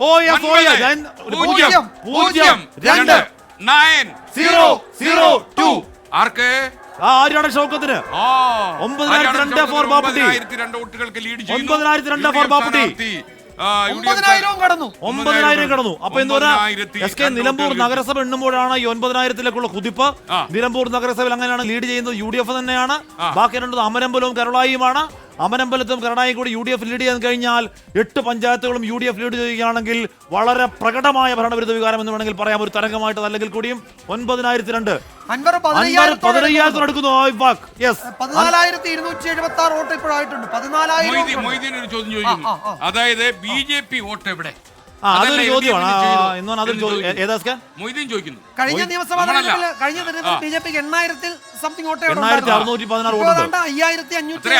പൂജ്യം പൂജ്യം. രണ്ട് നയൻ സീറോ സീറോ ടു. ആർക്ക്? ആ ആര്യാണ് ഷൗക്കത്തിന്? ഒമ്പതിനായിരത്തി രണ്ട് ബാപ്പുട്ടി. വോട്ടുകൾക്ക് ലീഡ് ചെയ്യുന്നു. ഒമ്പതിനായിരത്തി രണ്ട് ബാപ്പുട്ടി. ഒമ്പതിനായിരം കടന്നു. അപ്പൊ എന്ന് പറഞ്ഞാൽ എസ് കെ നിലമ്പൂർ നഗരസഭ എണ്ണുമ്പോഴാണ് ഈ ഒൻപതിനായിരത്തിലേക്കുള്ള കുതിപ്പ്. നിലമ്പൂർ നഗരസഭയിൽ അങ്ങനെയാണ് ലീഡ് ചെയ്യുന്നത്. യു ഡി എഫ് തന്നെയാണ് ബാക്കി രണ്ടത് അമരമ്പലവും കരുളായിയുമാണ്. അമരമ്പലത്തും കരുണായും കൂടി യു ഡി എഫ് ലീഡ് ചെയ്യാൻ കഴിഞ്ഞാൽ എട്ട് പഞ്ചായത്തുകളും യു ഡി എഫ് ലീഡ് ചെയ്യുകയാണെങ്കിൽ വളരെ പ്രകടമായ ഭരണവിരുദ്ധ വികാരം എന്ന് വേണമെങ്കിൽ പറയാം. ഒരു തരംഗമായിട്ട് അല്ലെങ്കിൽ കൂടിയും ഒൻപതിനായിരത്തി രണ്ട്. അതായത് ബി ജെ പി വോട്ട് എവിടെ? അതൊരു ചോദ്യമാണ്. അതൊരു ചോദ്യം. ചോദിക്കുന്നു. ഏതാ മൊയ്തീൻ ചോദിക്കുന്നു. കഴിഞ്ഞ നിയമസഭാ തെരഞ്ഞെടുപ്പിൽ കഴിഞ്ഞ തെരഞ്ഞെടുപ്പിൽ. ബി ജെ പിക്ക് എണ്ണായിരത്തിൽ സംതിങ് വോട്ടേ എണ്ണായിരത്തി അറുന്നൂറ്റി പതിനാറ് വോട്ടുണ്ട് അയ്യായിരത്തി അഞ്ഞൂറ്റി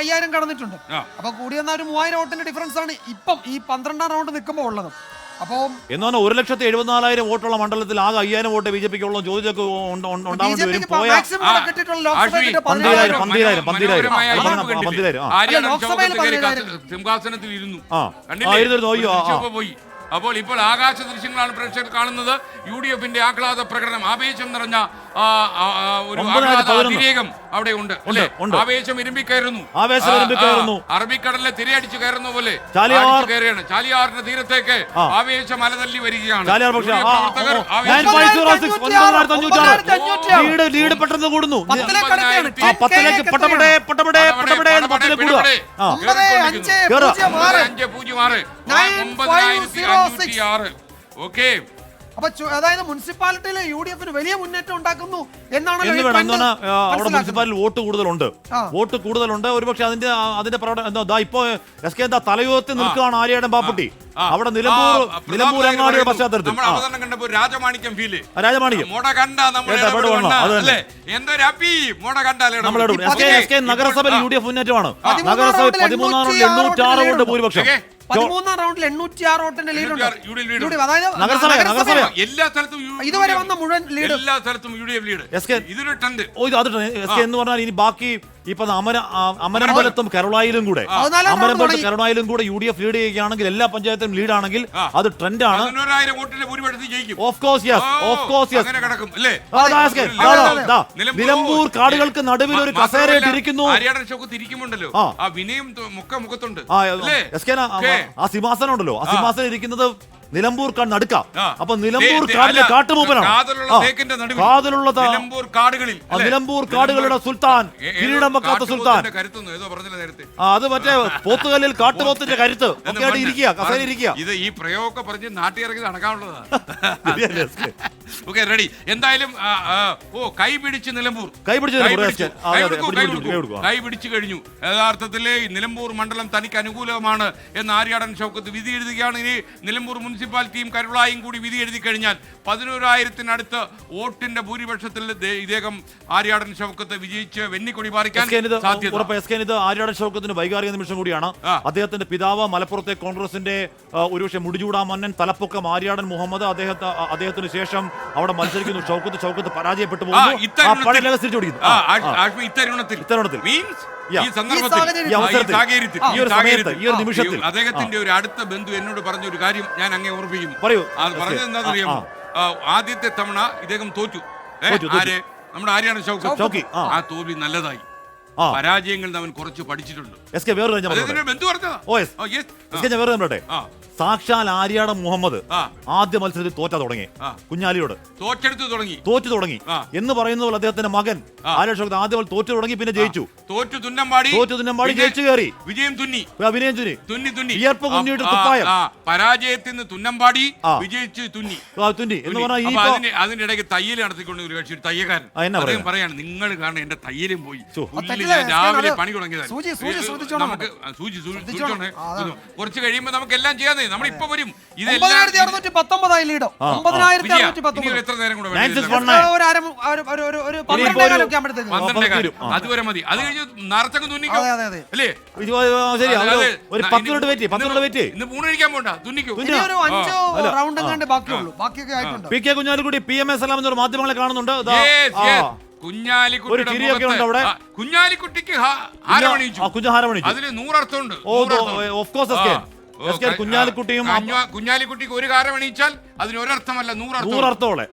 അയ്യായിരം കടന്നിട്ടുണ്ട്. അപ്പൊ കൂടി വന്ന ഒരു മൂവായിരം വോട്ടിന്റെ ഡിഫറൻസ് ആണ് ഇപ്പം ഈ പന്ത്രണ്ടാം റൗണ്ട് നിൽക്കുമ്പോൾ ഉള്ളത്. അപ്പോ എന്ന് പറഞ്ഞാൽ ഒരു ലക്ഷത്തി എഴുപത്തിനാലായിരം വോട്ടുള്ള മണ്ഡലത്തിൽ ആകെ അയ്യായിരം വോട്ട് ബി ജെ പിക്ക് ഉള്ള. ഉണ്ടാവേണ്ടി വരും. പോയ പന്തിരായിരം, പന്തിരായിരം, പന്തിരായിരം. പന്തിരായിരം, സിംഹാസനത്തിൽ ഇരുന്നു. പോയി. അപ്പോൾ ഇപ്പോൾ ആകാശ ദൃശ്യങ്ങളാണ് പ്രേക്ഷകർ കാണുന്നത്. യു ഡി എഫിന്റെ ആഹ്ലാദ പ്രകടനം ആവേശം നിറഞ്ഞ ഒരു ആഹ്ലാദ. അതിരേകം അവിടെ ഉണ്ട്. അല്ലേ? ഉണ്ട്. ആവേശം ഇരുമ്പി കയറുന്നു ആവേശം ഇരുമ്പി കയറുന്നു. അറബിക്കടലിലെ തിരയടിച്ച് കയറുന്ന പോലെ ചാലിയാർ. കയറുകയാണ്. ചാലിയാറിന്റെ തീരത്തേക്ക്. ആവേശം അലതല്ലി വരികയാണ്. ലീഡ് ലീഡ് പെട്ടെന്ന് കൂടുന്നു. പത്തിലേക്ക് കടക്കുകയാണ്. ആ പത്തിലേക്ക് പട്ടപടേ പട്ടപടേ പട്ടപടേ എന്ന് പത്തിലേക്ക് കൂടുക. അഞ്ച് പൂജ്യം ആറ്. അഞ്ച് പൂജ്യം ആറ്. Nine ഒമ്പതിനായിരത്തി അഞ്ഞൂറ്റി ആറ്. ഓക്കെ. അപ്പൊ അതായത് മുനിസിപ്പാലിറ്റിയിലെ യു ഡി എഫിന് വലിയ മുന്നേറ്റം ഉണ്ടാക്കുന്നു എന്നാണ് അവിടെ മുനിസിപ്പാലിറ്റി വോട്ട് കൂടുതലുണ്ട്. വോട്ട് കൂടുതലുണ്ട്. ഒരുപക്ഷെ അതിന്റെ അതിന്റെ എന്താ ദാ ഇപ്പോ എസ് കെ എന്താ തലയോഗത്തിൽ നിൽക്കുകയാണ് ആര്യാടൻ ബാപ്പുട്ടി. അവിടെ നിലമ്പൂർ നിലമ്പൂർ അങ്ങാടിയുടെ പശ്ചാത്തലത്തിൽ. കണ്ടപ്പോ രാജമാണിക്യം ഫീൽ രാജമാണിക്യം. മോട കണ്ട കെ നഗരസഭയിൽ യു ഡി എഫ് മുന്നേറ്റമാണ് നഗരസഭ പതിമൂന്നാറുണ്ട് പതിമൂന്നാം റൗണ്ടിൽ എണ്ണൂറ്റി എണ്ണൂറ്റി ആറ് ആറ് വോട്ട് ഭൂരിപക്ഷം. പതിമൂന്നാം റൗണ്ടിൽ എണ്ണൂറ്റി ആറ് വോട്ടിന്റെ ലീഡുണ്ട് അതായത്. എല്ലാ സ്ഥലത്തും ഇതുവരെ വന്ന മുഴുവൻ ലീഡ് എല്ലാ സ്ഥലത്തും U D F lead S K- ഇതൊരു ട്രെൻഡ് എന്ന് പറഞ്ഞാൽ ഇനി ബാക്കി ഇപ്പൊ അമര അമരമ്പലത്തും കരുളായിലും കൂടെ അമരമ്പലത്തും. കരുളായിലും കൂടെ യു ഡി എഫ് ലീഡ് ചെയ്യുകയാണെങ്കിൽ എല്ലാ പഞ്ചായത്തും ലീഡ് ആണെങ്കിൽ ആ. അത് ട്രെൻഡാണ്. ആണ് നിലമ്പൂർ കാടുകൾക്ക് നടുവിൽ ഒരു കസേര ആ. വിനയം മുക്ക മുഖത്തുണ്ട് കെ ആ സിംഹാസനം ഉണ്ടല്ലോ. ആ. സിംഹാസനം ഇരിക്കുന്നത് നിലമ്പൂർ കാട് നടുക്ക. അപ്പൊ നിലമ്പൂർ കാടിലെ കാട്ടുമൂപ്പനാണ്? കാതലുള്ള നിലമ്പൂർ കാടുകളിൽ? നിലമ്പൂർ കാടുകളുടെ സുൽത്താൻ കിരീടം വെക്കാത്ത സുൽത്താൻ. അത് മറ്റേ പോത്തുകല്ലിൽ കാട്ടുപോത്തിന്റെ കരുത്ത്. ഒക്കെ ആയിട്ട് ഇരിക്കുക കസേര ഇരിക്കുക. ഇത് ഈ പ്രയോഗമൊക്കെ പറഞ്ഞ് നാട്ടിലിറങ്ങി നടക്കാനുള്ളതാണ് ഓക്കെ റെഡി. എന്തായാലും ഓ കൈ പിടിച്ച് നിലമ്പൂർ. കൈ പിടിച്ച് കൈ പിടിച്ചു. കഴിഞ്ഞു. യഥാർത്ഥത്തിൽ നിലമ്പൂർ മണ്ഡലം തനിക്ക് അനുകൂലമാണ് എന്ന് ആര്യാടൻ ഷൗക്കത്ത് വിധി എഴുതുകയാണ്. ഇനി നിലമ്പൂർ മുനിസിപ്പാലിറ്റിയും കരുളായും കൂടി വിധി എഴുതി കഴിഞ്ഞാൽ പതിനോരായിരത്തിനടുത്ത് വോട്ടിന്റെ ഭൂരിപക്ഷത്തിൽ ഇദ്ദേഹം ആര്യാടൻ ഷൗക്കത്ത് വിജയിച്ച് വെന്നിക്കൊടി പാറിക്കാൻ സാധ്യത. ആര്യാടൻ ഷൗക്കത്തിന്റെ വൈകാരിക നിമിഷം കൂടിയാണ്. അദ്ദേഹത്തിന്റെ പിതാവ് മലപ്പുറത്തെ കോൺഗ്രസിന്റെ ഒരുപക്ഷെ മുടിചൂടാ മന്നൻ തലപ്പൊക്കം ആര്യാടൻ മുഹമ്മദ് അദ്ദേഹത്തെ അദ്ദേഹത്തിന് ശേഷം അവിടെ മത്സരിക്കുന്നു. ഷൗക്കത്ത് ഷൗക്കത്ത് പരാജയപ്പെട്ടു പോകുന്നു. ഇത്തരുണത്തിൽ-. മീൻസ്. ഈ സന്ദർഭത്തിൽ. ഈ ഒരു സമയത്ത്, ഈ ഒരു നിമിഷത്തിൽ. അദ്ദേഹത്തിന്റെ ഒരു അടുത്ത ബന്ധു എന്നോട് പറഞ്ഞ ഒരു കാര്യം ഞാൻ അങ്ങേ ഓർമ്മിക്കും പറയൂ. പറഞ്ഞത്. എന്താണെന്നറിയാമോ? ആദ്യത്തെ തവണ ഇദ്ദേഹം തോറ്റു. ആരെ? നമ്മുടെ ആര്യാണ് ഷൗക്കി, ആ. തോൽവി നല്ലതായി. പരാജയങ്ങളിൽ അവൻ കുറച്ച് പഠിച്ചിട്ടുണ്ട്. ബന്ധു പറഞ്ഞതാ? ഞാൻ വേറെ ആ. സാക്ഷാൽ ആര്യാട മുഹമ്മദ് ആ. ആദ്യ മത്സരത്തിൽ തോറ്റാ തുടങ്ങി ആ. കുഞ്ഞാലിയോട് തോറ്റെടുത്ത് തുടങ്ങി തോറ്റു തുടങ്ങി ആ. എന്ന് പറയുന്ന പോലെ അദ്ദേഹത്തിന്റെ മകൻ ആ. ആദ്യ തോറ്റു തുടങ്ങി പിന്നെ ജയിച്ചു തോറ്റു തുന്നമ്പാടി തോറ്റു തുന്നമ്പാടി പിന്നെ ജയിച്ചു കയറി വിജയം തുന്നി അഭിനയം തുന്നി തുന്നി തുന്നി വിയർപ്പ് കുഞ്ഞിട്ട് ആ, കുപ്പായം. ആ, പരാജയത്തിൽ നിന്ന് തുന്നമ്പാടി ആ. വിജയിച്ച് തുന്നി ആ, തുന്നി എന്ന് തുന്നി. പറഞ്ഞാൽ ഈ അപ്പൊ ഇപ്പോ- അതിന് അതിന്റെ ഇടയ്ക്ക് തയ്യൽ നടത്തിക്കൊണ്ട് ഒരു കക്ഷി ഒരു തയ്യക്കാരൻ ആ, എന്നാ അദ്ദേഹം പറയുന്നത്? പറയാണ് നിങ്ങൾ കാരണം എന്റെ തയ്യലും പോയി ചോ. പുല്ല് ഞാൻ രാവിലെ പണി തുടങ്ങിയതാണ് സൂചി, സൂചി ഇത് ശ്രദ്ധിച്ചോണം നമുക്ക് ആ, സൂചി ശ്രദ്ധിച്ചോണം. ആ, അതാണ്. കുറച്ച് കഴിയുമ്പോ നമുക്ക് എല്ലാം ചെയ്യാന്നേ നമ്മൾ ഇപ്പൊ വരും. ഇതെല്ലാം ഒമ്പതിനായിരത്തി അറുന്നൂറ്റി പത്തൊമ്പതായി ലീഡ്. ആ. ഒമ്പതിനായിരത്തി അറുന്നൂറ്റി പത്തൊമ്പത് എത്ര നേരം കൂടെ. അതുവരെ മതി. അത് കഴിഞ്ഞ് തുന്നിക്കോ. അല്ലേ? ഒരു- പത്ത് മിനിറ്റ് വെയിറ്റ് പത്ത് മിനിറ്റ് വെയിറ്റ് ഇന്ന് മൂന്ന് കഴിക്കാൻ പോണ്ട. തുന്നിക്കോ. തുന്നി. ഒരു അഞ്ചോ റൗണ്ട് ആ. എങ്ങാണ്ട് ബാക്കിയുള്ളൂ. ബാക്കിയൊക്കെ ആയിട്ടുണ്ട്. P K Kunhalikutty P M S എല്ലാം എന്നൊരു മാധ്യമങ്ങളെ കാണുന്നുണ്ട്. കുഞ്ഞാലിക്കുട്ടിക്ക് ഹാ- അതിന് നൂറർത്ഥമുണ്ട്. ഓ ഓഫ് കോഴ്സ് കുഞ്ഞാലിക്കുട്ടിയും കുഞ്ഞാലിക്കുട്ടിക്ക് ഒരു കാര്യം അണിയിച്ചാൽ അതിന് ഒരർത്ഥമല്ല നൂറർത്ഥം നൂറർത്ഥോളെ